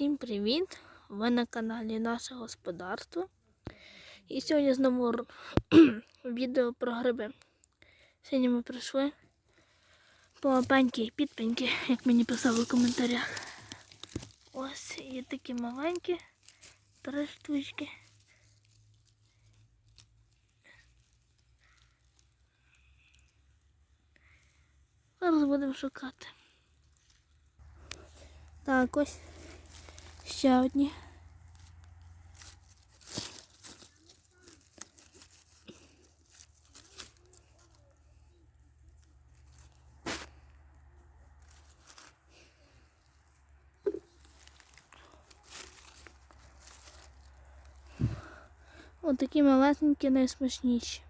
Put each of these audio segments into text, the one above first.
Всім привіт! Ви на каналі Наше Господарство. І сьогодні знову відео про гриби. Сьогодні ми прийшли по пеньки і підпеньки, як мені писали в коментарях. Ось є такі маленькі, три штучки. Зараз будемо шукати. Так, ось ще одні. Ось такі малесенькі найсмачніші.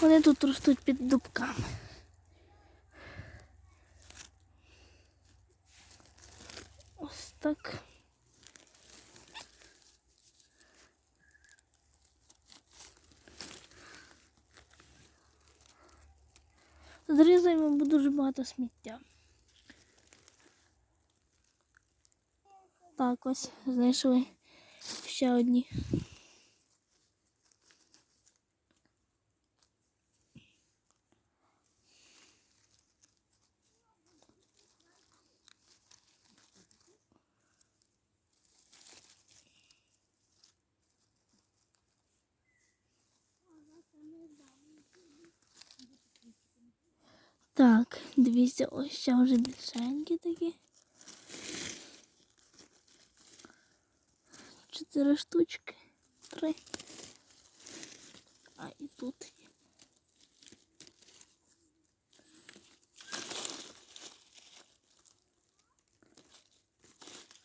Вони тут ростуть під дубками. Ось так. Зрізаємо, бо дуже багато сміття. Так, ось знайшли ще одні. Так, дивіться, ось ще вже більшенькі такі. Чотири штучки. Три. А і тут є.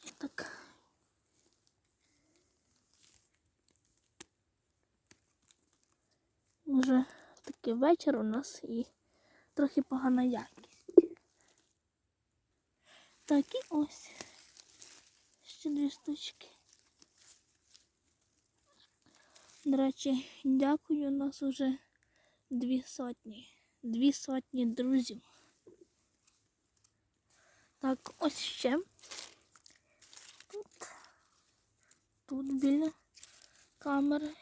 І так. Вже такий вечір у нас і Трохи погана якість. Так і ось. Ще дві штучки. До речі, дякую, у нас уже дві сотні. Дві сотні друзів. Так, ось ще. Тут. Тут біля камери.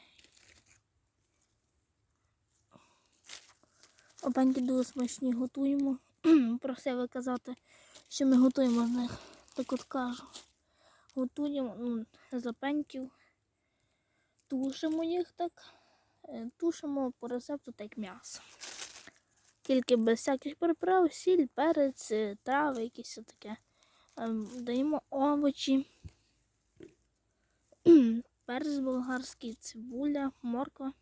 Опеньки дуже смачні готуємо. Просили казати, що ми готуємо з них. Так от кажу. Готуємо ну, з опеньків. Тушимо їх так. е, Тушимо по рецепту так м'ясо. Тільки без всяких приправ, сіль, перець, е, трави, якісь таке. Ем, Даємо овочі, перець болгарський, цибуля, морква.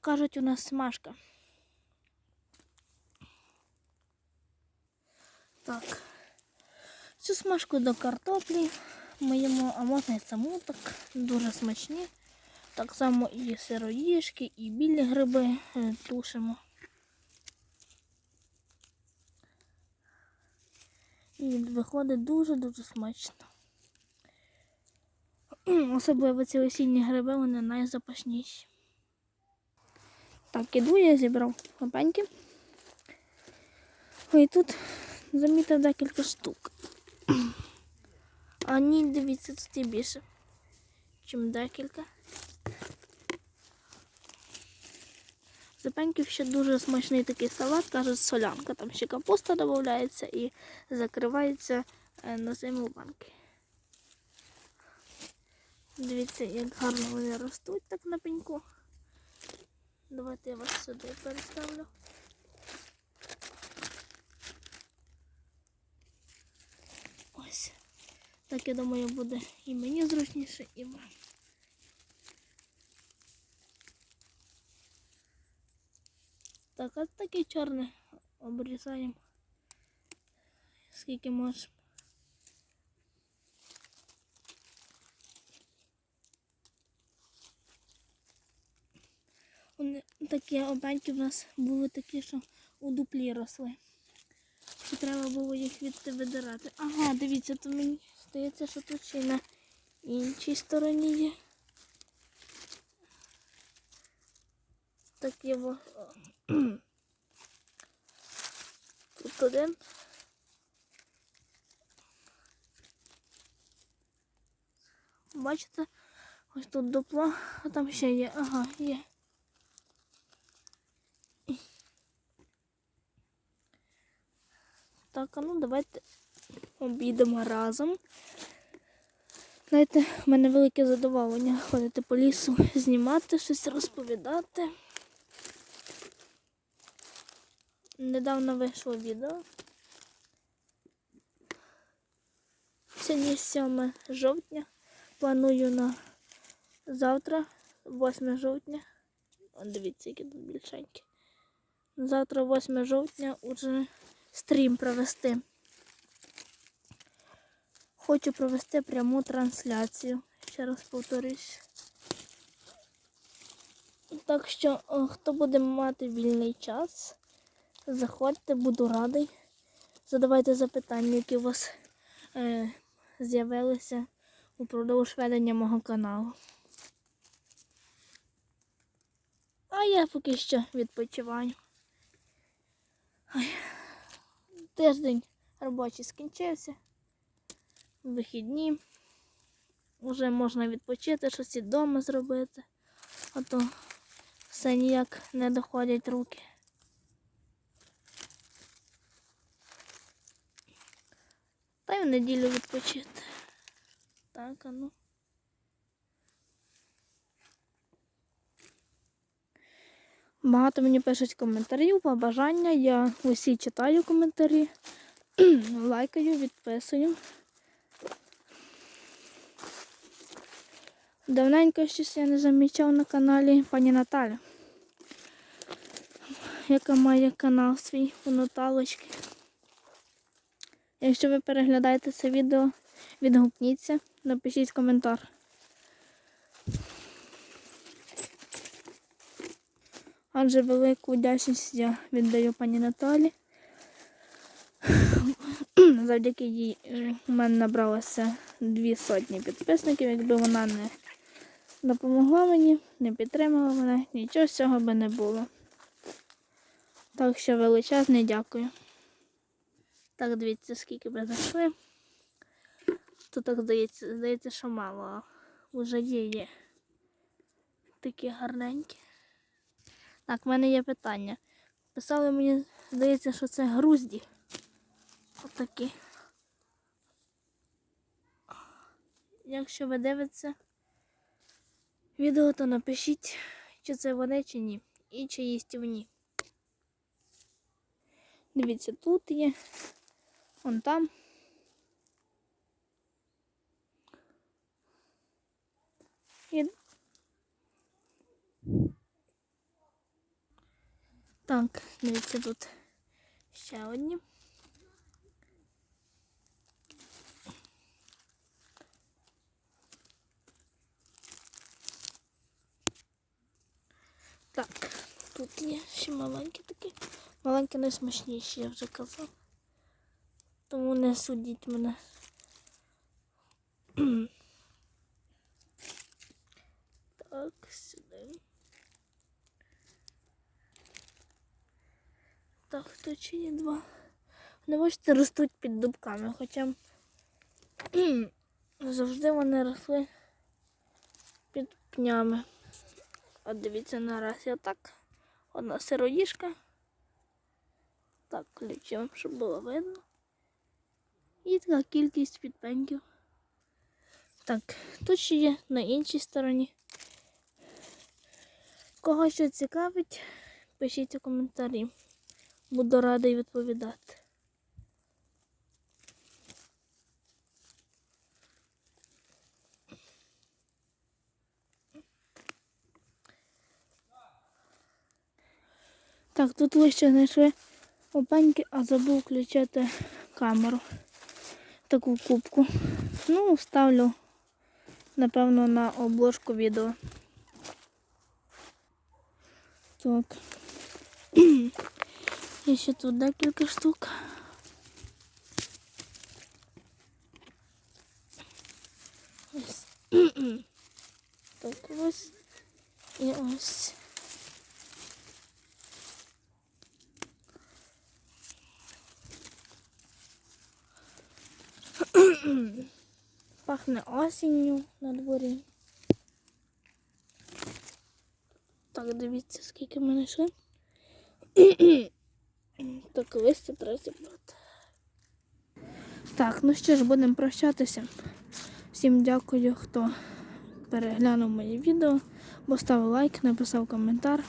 Кажуть, у нас смажка. Так. Цю смажку до картоплі їмо, а можна і саму так дуже смачні. Так само і сироїжки, і білі гриби е, тушимо. І виходить дуже-дуже смачно. Особливо ці осінні гриби, вони найзапашніші. Так, іду, я зібрав лапеньки. Ой, тут замітив декілька штук. А ні, дивіться, тут і більше, чим декілька. Запеньків ще дуже смачний такий салат, кажуть, солянка. Там ще капуста додається і закривається е, на зиму банки. Дивіться, як гарно вони ростуть так на пеньку. Давайте я вас сюди переставлю. Ось. Так, я думаю, буде і мені зручніше, і вам. Так, от таке чорне обрізаємо. Скільки можемо. Вони такі обаньки в нас були такі, що у дуплі росли. Що треба було їх відти. Ага, дивіться, то мені здається, що тут ще й на іншій стороні є. Такі во. тут один. Бачите? Ось тут дупло, а там ще є. Ага, є. Так, а ну давайте обійдемо разом. Знаєте, в мене велике задоволення ходити по лісу, знімати, щось розповідати. Недавно вийшло відео. Сьогодні 7 жовтня. Планую на завтра, 8 жовтня. О, дивіться, які тут більшенькі. Завтра, 8 жовтня, уже стрім провести. Хочу провести пряму трансляцію. Ще раз повторюсь. Так що, хто буде мати вільний час, заходьте, буду радий. Задавайте запитання, які у вас е, з'явилися упродовж ведення мого каналу. А я поки що відпочиваю. Ой. Тиждень робочий скінчився. Вихідні. Уже можна відпочити, щось і вдома зробити, а то все ніяк не доходять руки. Та й в неділю відпочити. Так, а ну. Багато мені пишуть коментарів, побажання. Я усі читаю коментарі, лайкаю, відписую. Давненько щось я не замічав на каналі пані Наталя, яка має канал свій у Наталочки. Якщо ви переглядаєте це відео, відгукніться, напишіть коментар. Адже велику вдячність я віддаю пані Наталі. Завдяки їй у мене набралося дві сотні підписників. Якби вона не допомогла мені, не підтримала мене, нічого з цього би не було. Так що величезне дякую. Так, дивіться, скільки ми знайшли. Тут так здається, здається, що мало, а вже є є. Такі гарненькі. Так, в мене є питання. Писали мені, здається, що це грузді. Отакі. Якщо ви дивитеся відео, то напишіть, чи це вони, чи ні. І чи їстівні. Дивіться, тут є. Вон там. І... Так, дивіться, тут ще одні. Так, тут є ще маленькі такі. Маленькі найсмачніші, я вже казав. Тому не судіть мене. Так, сюди. Так, тут ще є два. Вони бачите, ростуть під дубками, хоча завжди вони росли під пнями. От дивіться, нараз я так. Одна сироїшка. Так, включимо, щоб було видно. І така кількість підпеньків. Так, тут ще є на іншій стороні. Кого що цікавить, пишіть у коментарі. Буду радий відповідати. Так, тут ви ще знайшли опеньки, а забув включити камеру. Таку кубку. Ну, ставлю, напевно, на обложку відео. Так. І ще тут декілька штук. Ось. так ось і ось. Пахне осінню на дворі. Так, дивіться, скільки ми знайшли. так, листя треба зібрати. Так, ну що ж, будемо прощатися. Всім дякую, хто переглянув моє відео, поставив лайк, написав коментар.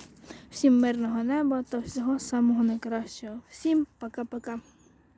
Всім мирного неба та всього самого найкращого. Всім пока-пока.